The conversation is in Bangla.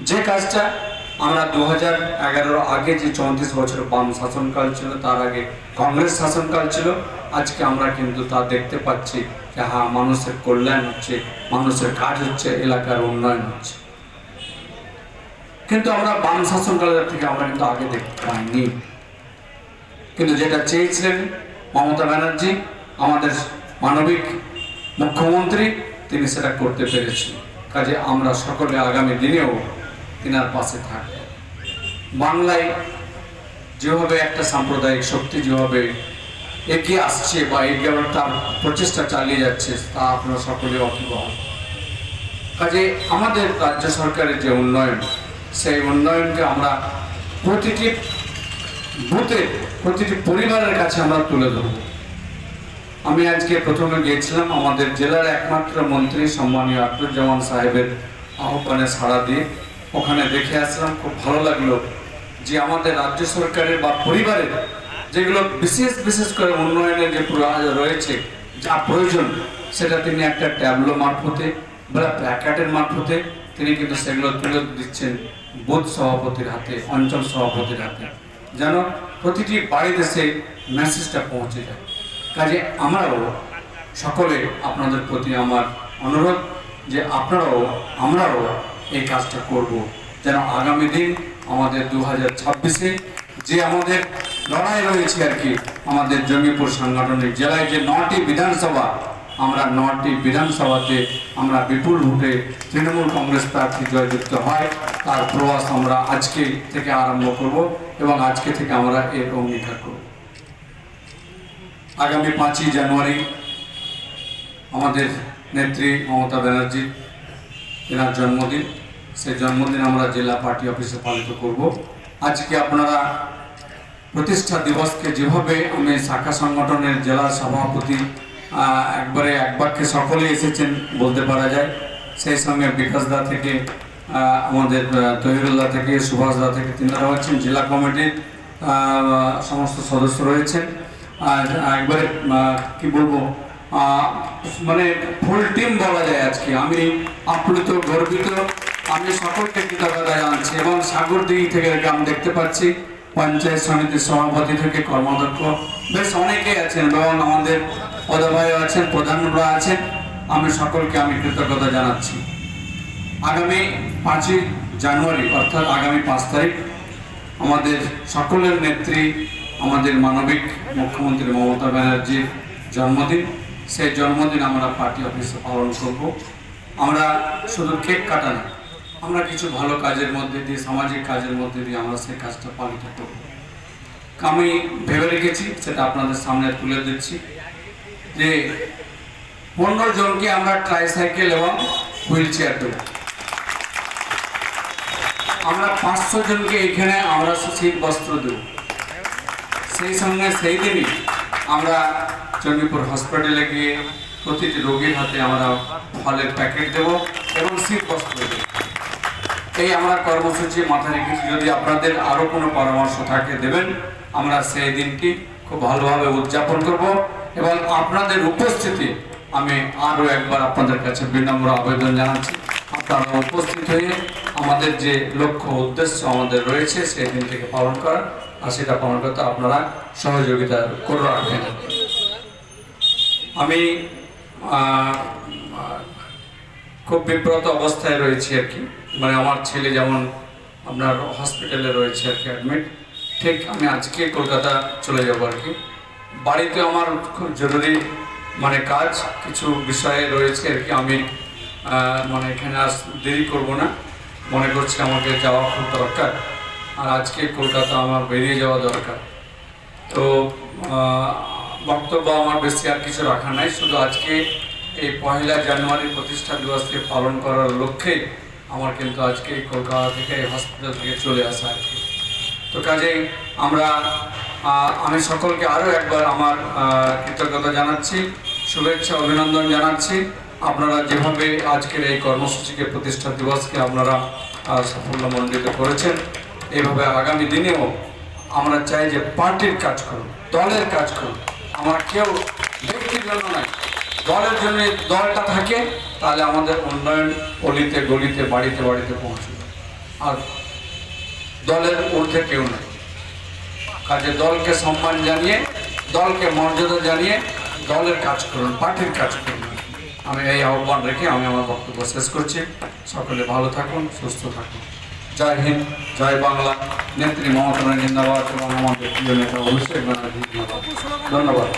যে কাজটা আমরা দু হাজার এগারোর আগে যে চৌত্রিশ বছর বাম শাসনকাল ছিল, তার আগে কংগ্রেস শাসনকাল ছিল, আজকে আমরা কিন্তু তা দেখতে পাচ্ছি যে হ্যাঁ মানুষের কল্যাণ হচ্ছে, মানুষের কাজ হচ্ছে, এলাকার উন্নয়ন হচ্ছে। কিন্তু আমরা বাম শাসনকালের থেকে আমরা কিন্তু আগে দেখতে পাইনি। কিন্তু যেটা চেয়েছিলেন মমতা ব্যানার্জি, আমাদের মানবিক মুখ্যমন্ত্রী, তিনি সেটা করতে পেরেছেন। কাজে আমরা সকলে আগামী দিনেও তিনার পাশে থাকব বাংলায় যেভাবে একটা সাম্প্রদায়িক শক্তি যেভাবে এগিয়ে আসছে বা এগিয়ে তার প্রচেষ্টা চালিয়ে যাচ্ছে, তা আপনারা সকলে অকিবহল কাজে আমাদের রাজ্য সরকারের যে উন্নয়ন, সেই উন্নয়নকে আমরা প্রতিটি বুথে, প্রতিটি পরিবারের কাছে আমরা তুলে ধরব। আমি আজকে প্রথমে গিয়েছিলাম আমাদের জেলার একমাত্র মন্ত্রী সম্মানীয় আব্দুজ্জামান সাহেবের আহ্বানে সাড়া দিয়ে। ওখানে দেখে আসলাম, খুব ভালো লাগল যে আমাদের রাজ্য সরকারের বা পরিবারের যেগুলো বিশেষ বিশেষ করে উন্নয়নের যে রয়েছে, যা প্রয়োজন, সেটা তিনি একটা ট্যাবলো মারফতে বা প্ল্যাকার্ডের মারফতে তিনি কিন্তু সেগুলো তুলে দিচ্ছেন বুথ সভাপতির হাতে, অঞ্চল সভাপতির হাতে, যেন প্রতিটি বাড়িতে সে মেসেজটা পৌঁছে যায়। কাজে আমরাও সকলে আপনাদের প্রতি আমার অনুরোধ যে আপনারাও, আমরাও এই কাজটা করব। যেন আগামী দিন আমাদের দু হাজার ছাব্বিশে যে আমাদের লড়াই রয়েছে আর কি, আমাদের জঙ্গিপুর সাংগঠনিক জেলায় যে নটি বিধানসভা, আমরা নটি বিধানসভাতে আমরা বিপুল ভোটে তৃণমূল কংগ্রেস প্রার্থী জয়যুক্ত হয়। তার প্রয়াস আমরা আজকে থেকে আরম্ভ করব এবং আজকে থেকে আমরা এর অঙ্গীকার করব। আগামী পাঁচই জানুয়ারি আমাদের নেত্রী মমতা ব্যানার্জি এনার জন্মদিন। সেই জন্মদিন আমরা জেলা পার্টি অফিসে পালিত করব। আজকে আপনারা প্রতিষ্ঠা দিবসকে যেভাবে আমি শাখা সংগঠনের জেলা সভাপতি একবারে এক বাক্যে সকলে এসেছেন বলতে পারা যায়। সেই সঙ্গে বিকাশদা থেকে আমাদের তহিরুল্লাহ থেকে সুভাষদা থেকে তিনারা হচ্ছেন জেলা কমিটির সমস্ত সদস্য রয়েছেন। আর একবারে কি বলব মানে ফুল টিম বলা যায় আজকে। আমি আপ্লুত, গর্বিত। আমি সকলকে কৃতজ্ঞতা জানাচ্ছি এবং সাগর সাগরদিঘি থেকে আমি দেখতে পাচ্ছি, পঞ্চায়েত সমিতির সভাপতি থেকে কর্মাধ্যক্ষ। বেশ অনেকেই আছেন, এবং আমাদের পদভাই আছেন প্রধানরা আছেন। আমি সকলকে আমি কৃতজ্ঞতা জানাচ্ছি। আগামী পাঁচই জানুয়ারি, অর্থাৎ আগামী পাঁচ তারিখ, আমাদের সকলের নেত্রী, আমাদের মানবিক মুখ্যমন্ত্রী মমতা ব্যানার্জির জন্মদিন। সেই জন্মদিন আমরা পার্টি অফিসে পালন করব। আমরা শুধু কেক কাটা না, আমরা কিছু ভালো কাজের মধ্যে দিয়ে, সামাজিক কাজের মধ্যে দিয়ে আমরা সেই কাজটা পালিত করব। আমি ভেবে রেখেছি, সেটা আপনাদের সামনে তুলে দিচ্ছি যে পনেরো জনকে আমরা ট্রাইসাইকেল এবং হুইল চেয়ার দেবো। আমরা পাঁচশো জনকে এখানে আমরা শীত বস্ত্র দেব। সেই সঙ্গে সেই দিনই আমরা চণ্ডীপুর হসপিটালে গিয়ে প্রতিটি রোগীর হাতে আমরা ফলের প্যাকেট দেব এবং শীত বস্ত্র দেব। এই আমরা কর্মসূচি মাথায় রেখেছি, যদি আপনাদের আরও কোনো পরামর্শ থাকে দেবেন, আমরা সেই দিনটি খুব ভালোভাবে উদযাপন করব এবং আপনাদের উপস্থিতি, আমি আরও একবার আপনাদের কাছে বিনম্র আবেদন জানাচ্ছি। আপনারা উপস্থিত হয়ে আমাদের যে লক্ষ্য উদ্দেশ্য আমাদের রয়েছে, সেই দিন থেকে পালন করা আর সেটা পালন করতে আপনারা সহযোগিতা করে রাখবেন। আমি খুব বিব্রত অবস্থায় রয়েছি আর কি। মানে আমার ছেলে যেমন আপনার হসপিটালে রয়েছে আর কি অ্যাডমিট ঠিক আমি আজকে কলকাতা চলে যাব আর কি। বাড়িতে আমার খুব জরুরি মানে কাজ, কিছু বিষয়ে রয়েছে আর কি। আমি মানে এখানে আস দেরি করব না। মনে করছি আমাকে যাওয়া খুব দরকার। আর আজকে কলকাতা আমার বেরিয়ে যাওয়া দরকার। তো বক্তব্য আমার বেশি আর কিছু রাখা নাই, শুধু আজকে এই পহেলা জানুয়ারি প্রতিষ্ঠা দিবসকে পালন করার লক্ষ্যে আমার কিন্তু আজকে কলকাতা থেকে হসপিটাল থেকে চলে আসা আর কি। তো কাজেই আমরা আমি সকলকে আরও একবার আমার কৃতজ্ঞতা জানাচ্ছি, শুভেচ্ছা, অভিনন্দন জানাচ্ছি। আপনারা যেভাবে আজকের এই কর্মসূচিকে প্রতিষ্ঠা দিবসকে আপনারা সাফল্যমণ্ডিত করেছেন এইভাবে আগামী দিনেও আমরা চাই যে পার্টির কাজ করুন দলের কাজ করুন আমরা কেউ ব্যক্তির জন্য নয়, দলের জন্য দলটা থাকে, তাহলে আমাদের উন্নয়ন অলিতে গলিতে, বাড়িতে বাড়িতে পৌঁছবে। আর দলের ঊর্ধ্বে কেউ নেই কাজে দলকে সম্মান জানিয়ে, দলকে মর্যাদা জানিয়ে দলের কাজ করুন, পার্টির কাজ করুন। আমি এই আহ্বান রেখে আমি আমার বক্তব্য শেষ করছি। সকলে ভালো থাকুন, সুস্থ থাকুন। জয় হিন্দ জয় বাংলা। নেত্রী মমতা জিন্দাবাদ এবং আমাদের প্রিয় নেতা অভিষেক ব্যানার্জি ধন্যবাদ।